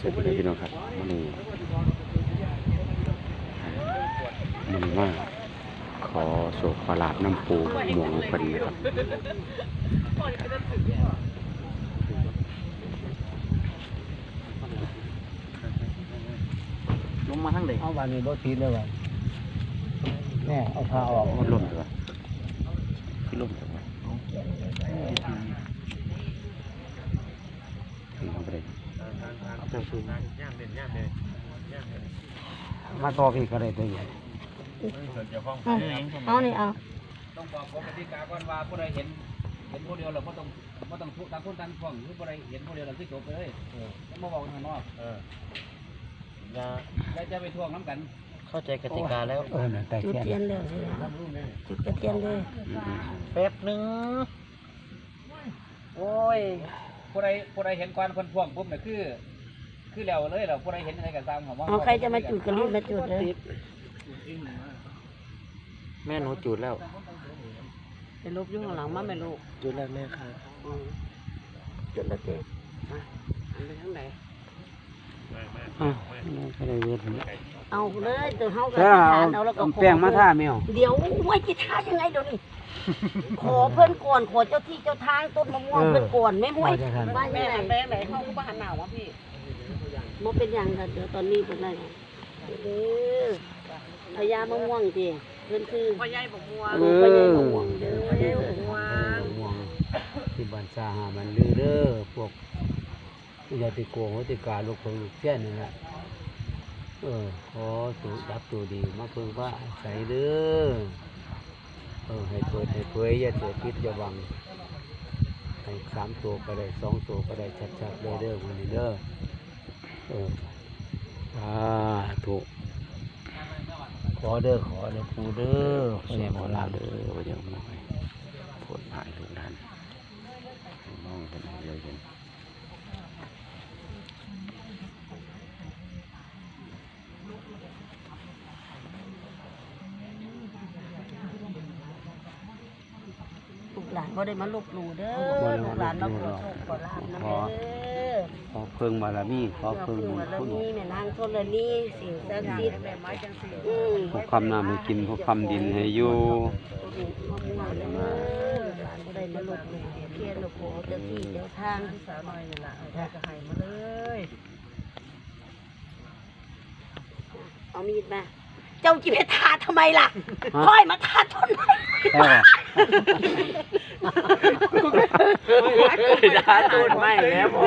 สวัสดีพี่น้องครับมันนี้มันว่าขอโศกขอลาบน้ำปูหมวงเพิ่นนะครับลงมาทั้งเด็กเอาวันนี้รถติดเลยวันแน่เอาพาออกมันล่มเลยวะคือล่มเลยวะถึงไปเลย มาต่อพี่ก็ได้ตัวใหญ่เอานี่เอาต้องบอกกฎกติกาก่อนว่าผู้ใดเห็นเห็นผู้เดียวเราก็ต้องก็ต้องทุกต่างคนต่างฟ้องหรือผู้ใดเห็นผู้เดียวเราคือจบไปเลยต้องมาบอกกันข้างนอกอย่าแล้วจะไปทวงน้ำกัน เข้าใจกติกาแล้วเออน่ะแต่จุดแค่เทียนนั้นเลยจุดกระเทียนเลยแป๊บหนึงโอ้ยผู้ใดผู้ใดเห็นควันคนทวงปุ๊บเนี่ยคือ คือแล้วเลยเหราผู้ใดเห็นอะไรก็ตามของว่าเอาใครจะมาจุดกระรีบมาจุดเลยแม่หนูจุดแล้ว ไปลบยุ่งหลังมาไม่ลูกจุดแล้วแม่ค่ะจุดแล้วเจ๊อันไปทางไหนอะก็ได้เวทเอาเลยตัวเฮากับแล้วทาเอานเอาแล้วก็เอาขอแป้งมาท่าแมวเดี๋ยวไว้จิท่ายังไงเดี๋ยวนี้ขอเพิ่นก่อนขอเจ้าที่เจ้าทางต้นมะม่วงเพิ่นก่อนไม่ห้วยว่าจะทันบ้านแม่แม่ไหนเฮาก็บ้านหนาววะพี่ บ่เป็นหยังค่ะเดี๋ยวตอนนี้เป็นไรเด้อพญามะม่วงติเพิ่นคือพ่อใหญ่บักม่วงเอพ่อใหญ่อบักม่วงเด้อพ่อใหญ่บักม่วงห่วงที่บ้านซาหามันลือเด้อพวกอย่าไปโกงวัติกาลูกคนลูกเสี้ยนนี่แหละเออขอสูดับตัวดีมาเพิ่งว่าใส่เด้อเออให้เปิดให้เผยอย่าเสียพิษอย่าหวังให้สามตัวก็ได้สองตัวก็ได้ชัดๆเลยเด้อคนนี้เด้อ เออสาธุขอเด้อขอเด้อปูเด้อเสีเสียยหมหมดดแล้ลาววเด้เด้ออว่าเดี๋ยวมอยโผดผ่ายลูกหลานให้มองกันให้เยอะเย็นลูกหลานบ่ได้มาลบหลู่เด้อลูกหลานมาขอโชคขอลาบนะเด้อ ขอเพิ่งบารมีขอเพื่อเพิ่งพึ่งบุญบารคุณมีแม่นางธรณีสิ่งศักดิ์สิทธิ์อืมพวกคำนำให้กินพวกคำดินให้อยู่มะม่วงเด้อลูกหลานบ่ได้มาลบหลู่เพียรลูกขอเจ้าที่เจ้าทางที่สาวน้อยนี่ล่ะเอาก็ให้มาเลย เอามีดมา เจ้าจิไปทาทำไมล่ะฮะค่อยมาทาทนไมใช่ป่ะด่าตูดไม่แม่พอ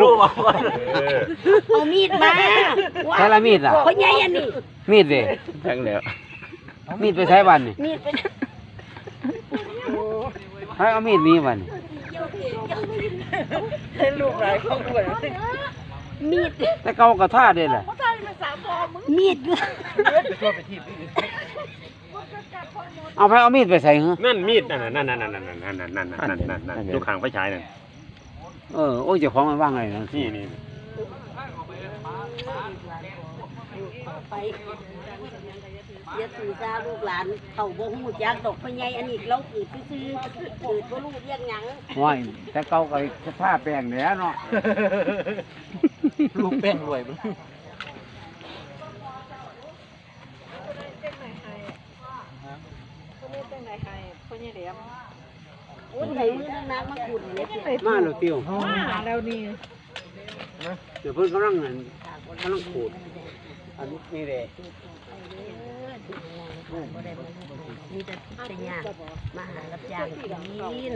ลูกบอกว่าเอามีดมาใช้ละมีดล่ะคนใหญ่อันนี้มีดดิทั้งแล้วมีดไปใช้บันนี่มีดเป็นให้เอามีดนี้บันนี่ลูกหลายครอบครัว มีดแต่เกากระท่าเด้แหละมีดเอาไปเอามีดไปใส่เหรอนั่นมีดนั่นน่ะนั่นนั่นนั่นนั่นนั่นนั่นนั่นนั่นนั่นนั่นนั่นอยู่ข้างไฟฉายนั่นเออโอ้ยเจ้าของมันว่างไงนะนี่นี่ไปเสียสื่อซาลูกหลานเขาบ่ฮู้จักดอกพญายอันนี้เราเกิดซื่อๆเกิดบ่รู้เรียกหยังว้ายแต่เกากระท่าแป้งแล้วเนาะ ลูกแป้งรวยมั้งโอ้ยไหนมือนักมาขุดเนี่ยเพิ่นมาแล้วติ้วมาแล้วนี่เดี๋ยวเพิ่นกำลังนั่นกำลังขูดอันนี้นี่เด้บ่ได้มาลูกหลานมีแต่แต่ยากมาหารับจ้างกินนี่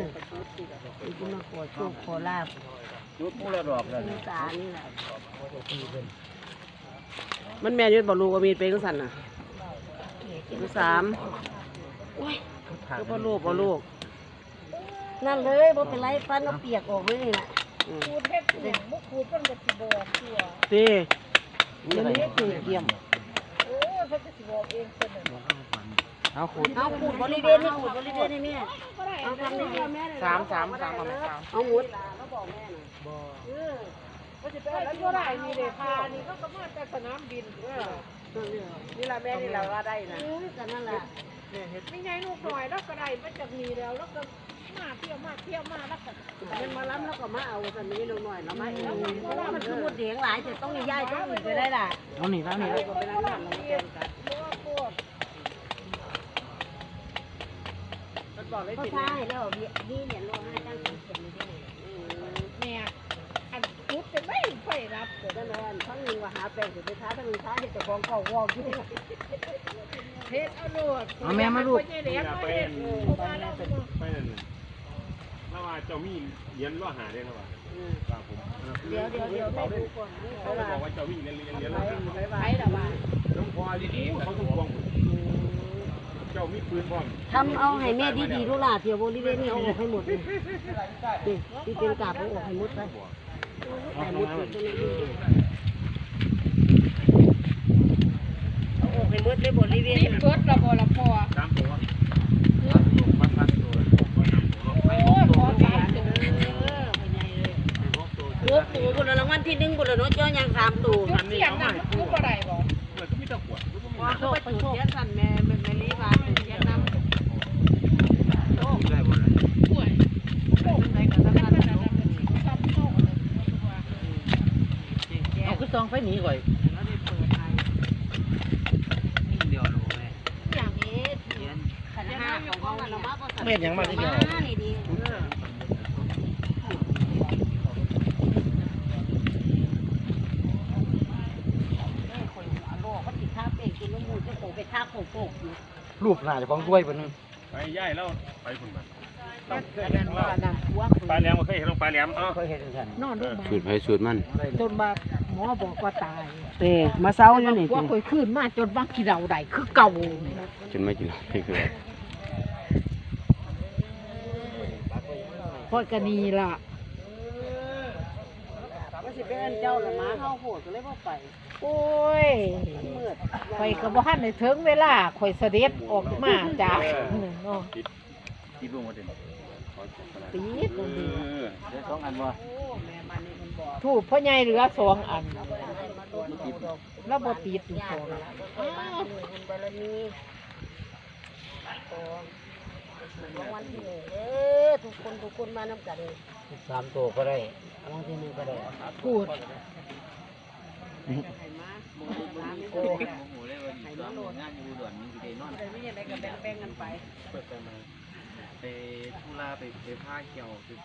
สิมาขอโชคขอลาบ ยุดมูละดอกแล้วอีสานนี่แหละมันแม่นอยืดบอลูกว่ามีดเป็นจังสั่นน่ะลูกสามก็พ่อลูกพ่อลูกนั่นเลยบ่เป็นไรฟันเอาเปียกออกเลยนี่ล่ะตีมันนี่คือเกี่ยมเอาคุณเอาขูดบริเวณนี่ขูดบริเวณนี่แม่เอาทำนี่แม่สามสามสามเอา ไหมสานี่เอาหมุดนี่ละแม่นี่ละว่าได้นะเออกันนั่นแหละไม่ไงลูกหน่อยแล้วก็ได้มาจากมีแล้วแล้วก็มาเที่ยวมาเที่ยวมาแล้วก็เป็นมาล้ำแล้วก็มาเอาสันนี้หน่อยแล้วมาเองเพราะว่ามันคือมดเดียงหลายจะต้องมีย่ายต้องอื่นไปได้ล่ะเอาหนีแล้วนี่ไปไปนั่งนั่งเรียกันปวดก็ใช่แล้วนี่เนี่ยรอให้ตั้งเขียนเนี่ยอันพุด จะไม่ค่อยรับเดี๋ยวนั่นแหละทั้งนึงว่าหาแปลงไปท้าทั้งนึงท้าเห็ดแต่ของเก่าวอกอยู่เทศเอาโลดเอาแม่มาลูก เลี้ยงมาเห็นเพราะว่าเราไปนั่นน่ะแล้วว่าเจ้ามีเหรียญล่อหาได้แล้วว่าครับผมเดี๋ยวเดี๋ยวเดี๋ยวแม่ดูก่อนเขาบอกว่าเจ้ามีเหรียญเหรียญเหรียญล่อหาไปแต่ว่าน้องพอดีๆเขาต้องควงเจ้ามีปืนพร้อมทำเอาให้แม่ดีๆดูล่ะเที่ยวบริเวณนี้เอาออกให้หมดเลยนี่ที่เป็นกาบเอาออกให้หมดไปให้หมด เอาออกให้หมดเลยบริเวณนี่เบิดระบละพอสามตัวพันพันตัวโอ้ยพอตายเด้อโอ้โหคนละรางวัลที่หนึ่งคนละเนาะเจ้ายังสามตัวจุดเทียนนั่นคือบ่ได้บ่เหมือนก็มีตะกรวด ว่าเขาไปจุดเทียนสั่นแม่แม่แม่ลีบาจุดเทียนน้ำ ป่วยโอ้ยไหนก็สำคัญนะซับเข้าเลย เอาคือ ซองไฟหนีก่อยอย่างนี้ขันห้าของเขาเรามาก็สั่นเม็ดหยังมาที่เดียวมานี่ดีแม่คนหัวโลกเขาติดท่าเป๊กกินน้ำมูกจะโตไปท่าโขกโขกอยู่รูปหน้าเจะของด้วยเพิ่นนึงไปย่ายแล้วไปคุณมาอันนั้นว่านั่นหัวปลาแหลมเคยเห็นลงปลาแหลมอ๋อเคยเห็นกันนอนโรงพยาบาลสูตรไผสูตรมันจนมา หมอบอกว่าตายเต้มาเซาอยู่นี่ว่าเคยขึ้นมาจนว่ากี่เราได้คือเก่าจนไม่กินเหล้านี่คือพอดกันนีล่ะว่าสิเป็นอันเจ้าละมาเข้าโหดก็เลยว่าไปโอ้ยมืดข่อยก็บ่ทันได้ถึงเวลาข่อยเสด็จออกมาจากเนาะที่รวมกันเด่นปีดนั่นดิได้สองอันว่า ถูกพ่อใหญ่เหลือสองอันแล้วบ่ติดอยู่สองอ้าวบุญบารมีรางวัลที่หนึ่งเด้อทุกคนทุกคนมานำกันสามตัวก็ได้รางวัลที่หนึ่งก็ได้พูดโอ้ให้มาโหลดงานอยู่ด่วนมีสิได้นอนได้มีอะไรก็แบ่งๆกันไปไปทุลาไปไปผ้าเกี่ยวคือ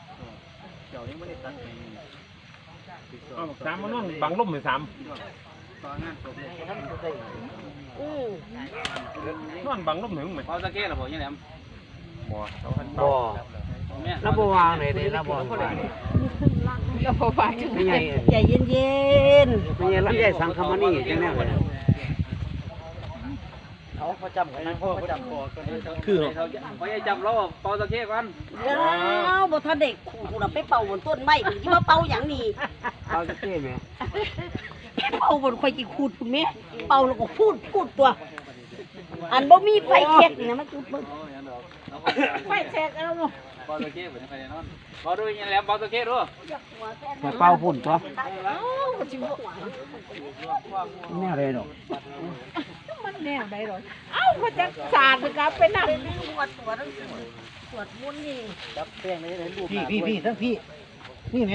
เกี่ยวยังไม่ได้ตัดเอ งอ้าวสามมันนอนบังลมเป็นสามตอนงานจบเลยอือนอนบังลมถึงไหมพอสเก็ตหรอบอกยังไงบ่เขาพันบ่แม่แล้วบ่วางเลยเด้แล้วบ่วางแล้วพอไปถึงไม่ใหญ่ใจเย็นไม่ใหญ่ลำไยสังคำนี่จังแน่ เลยเขาประจำกันนะเขาประจำคือเขาเขาจะจำเราพอสเก็ตก่อนๆเดี๋ยวบ่ทันเด็กกูน่ะไปเป่าบนต้นไม้กูสิมาเป่าหยังนี่เขาจะเท่ไหมไปเป่าบนข่อยสิขูดพุ่นแม่เป่าแล้วก็พูดพูดตัว อันบ่มีไฟแขกนี่นะมันจุดเบิ่งไฟแทกเอาเนาะพอสเก็ตเป็นใครนอนพอดูยังแล้วพอสเก็ตรู้มาเป่าพุ่นตัวเอ้าก็สิบ่แน่เลยดอก มันแนวใดหรอเอ้าเขาจะสาดกับไปนั่งสวดตัวหนังสือสวดมนต์นี่จับแป้งเลยรูปพี่พี่พี่ทั้งพี่นี่ไง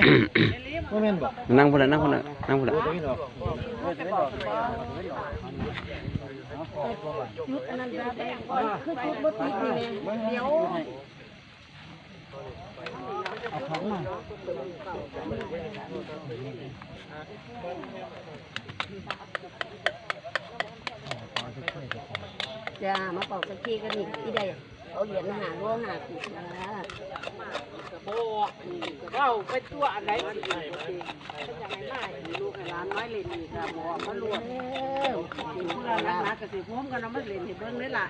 ว่าแม่นบ่นั่งพุ่นน่ะนั่งพุ่นน่ะนั่งพุ่นน่ะไม่ดอกไม่ดอกจุดอันนั้นจะแบ่งก่อนคือจุดบ่ติดนี่แม่เดี๋ยวเอาของมา จะมาเป่าตะเคียนกันนี่ที่ใดเอาเหรียญหาร่วงหาขุดนะบอกเราไปตัวอันไหนสิจะให้มาลูกให้ร้านน้อยเล่นนี่ค่ะหมอมาลวดเราลักนักก็สิพร้อมกันเรามาเล่นให้เบิ่งเลยล่ะ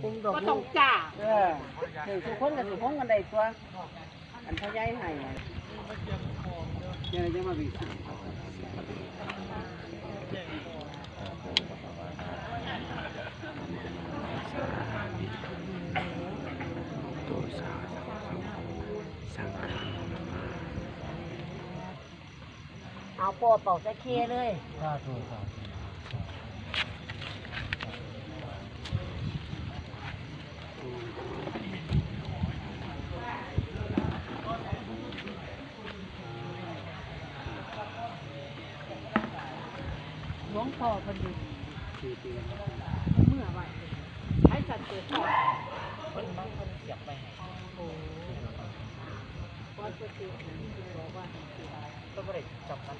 คุมดอกก็ต้องจ้าเออถึงทุกคนก็สิพร้อมกันได้ตัวอันพยายให้ยังจะมาบีตั เอาโปะเป่าตะเคียเลยสาธุสาธุหลวงพ่อพอดีเมื่อไหรใช้สัตว์เกิดก่อนมันมันเสียบไป กิดบอกว่ได้จับกัน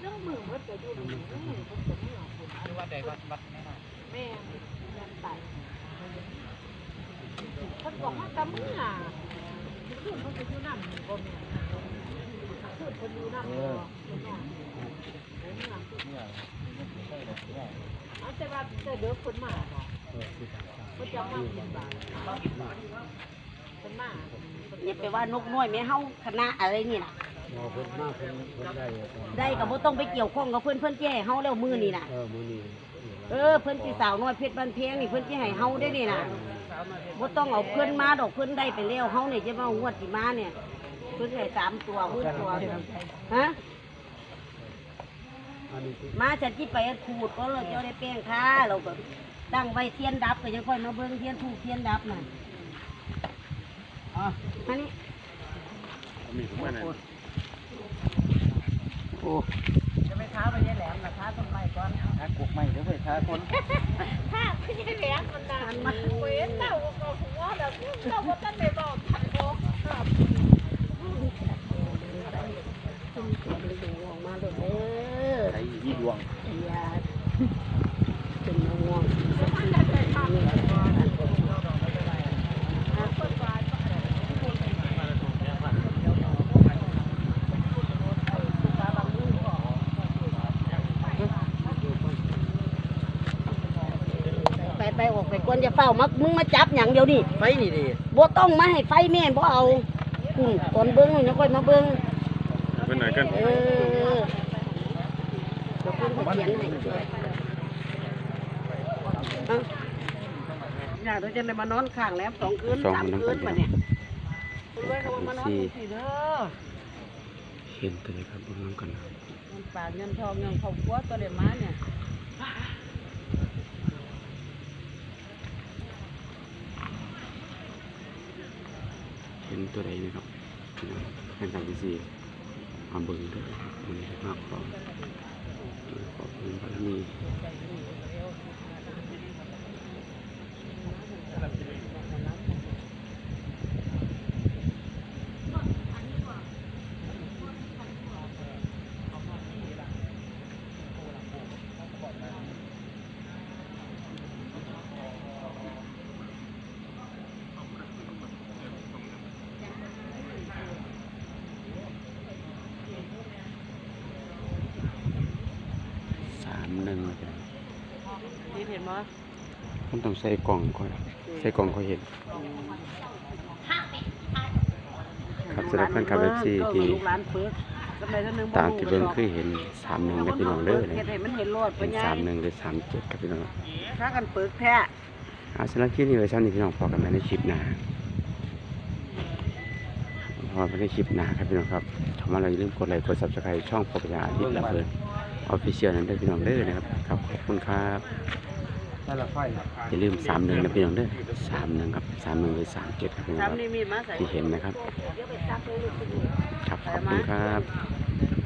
เรื่องมือมันจะอยู่ในมือมันจะเมื่อคุณคือว่าได้วัดวัดแน่นแม่ยันตายเพิ่นบอกว่าตะเมื่อขึ้นเพิ่นจะอยู่น้ำนี่บ่แม่ขึ้นเพิ่นอยู่น้ำบ่เนว่าเพิ่นว่าเนี่ยมันใช่เลยเนี่ยเอาแต่ว่าแต่เด้อเพิ่นมาบ่เออที่ต่าเพิ่นจะมากินบาทเพิ่นมา อย่าไปว่านกน้อยแม่เฮาคณะอะไรนี่น่ะๆเราเพิ่นมากเพิ่นเพิ่นได้ตอนได้ก็บ่ต้องไปเกี่ยวข้องกับเพิ่นเพิ่นสิให้เฮาแล้วมื้อนี่น่ะ เออมื้อนี้เออเพิ่นสิสาวน้อยเพชรบ้านเพียงนี่เพิ่นสิให้เฮาได้นี่น่ะบ่ต้องเอาเพิ่นมาดอกเพิ่นได้ไปแล้วเฮานี่จะมางวดสิมาเนี่ย เพิ่นให้สามตัวมื้อตัวฮะ อันนี้คือมาฉันที่ไปขูดก็เราจะได้แป้งค่ะเราก็ตั้งไว้เทียนดับก็ยังค่อยมาเบิ่งเทียนถูกเทียนดับน่ะ อ๋ออันนี้มีผมว่านั่นโอ้จะไปท้าไปยายแหลมล่ะท้าต้นไม้ก่อนถ้ากกใหม่เด้อเว้ยถ้าคนถ้าไปยายแหลมมันน่ะมันเว้นเต้าก็หัวแล้วเจ้าบ่ทันได้บอกทันโอ้ครับขึ้นตัวเลยดูออกมาเลยเด้อไอ้ยี่ดวงอย่าเป็นมะม่วงไป ไปออกไปกวนจะเฝ้ามามึงมาจับอย่างเดียวนี่ไฟนี่ดิบ่ต้องมาให้ไฟแม่นบ่เอาอืมตอนเบิ่งนี่ค่อยมาเบิ่งเป็นไหนกันเออเดี๋ยวเพิ่นเขาเขียนให้เอ้าอยากเราจะได้มานอนข้างแหลมสองคืนสองสามน้ำคืกันนปะพี่เนี่ยน้องเพิ่นไว้เขาว่ามานอนสี่สิเด้อ เห็นตัวนี้ครับเบิ่งน้ำกันครับ เงินปากเงินทองเงินครอบครัวตัวเดียวมาเนี่ย เห็นตัวใดนะครับแข่งขันที่สี่มาเบิงด้วยมันมากกว่าขอบคุณพระมี สามหนึ่งเลย นี่เห็นบ่ผมต้องใส่กล่องก่อนใส่กล่องเขาเห็น ครับสำหรับแฟนคลับ FC ที่ลูกหลานเปิดสำใดสำหนึ่งตามที่เบิ่งคือเห็นสามหนึ่งกับพี่น้องเด้อนะเฮ็ดให้มันเห็นรอดเห็นปัญญาสามหนึ่งหรือสามเจ็ดกับพี่น้องถ้ากันเปิดแท้อาสำหรับคลิปนี้ไว้เท่านี้พี่น้องพอกันใหม่ในคลิปหน้าพอกันในคลิปหน้าครับพี่น้องครับเข้ามาแล้วอย่าลืมกดไลค์กดซับสไครต์ช่องปกยาอาทิตย์ละเพิ่นออฟฟิเชียลนั้นเด้อพี่น้องเด้อนะครับครับขอบคุณครับ นั่นละไฟอย่าลืมสามหนึ่งนะพี่น้องเด้อสามหนึ่งครับสามหนึ่งหรือสามเจ็ดครับพี่น้องทำครับนี่มีดมาใส่ที่เห็นนะครับเดี๋ยวไปซักเลยลูกครับขอบคุณครับ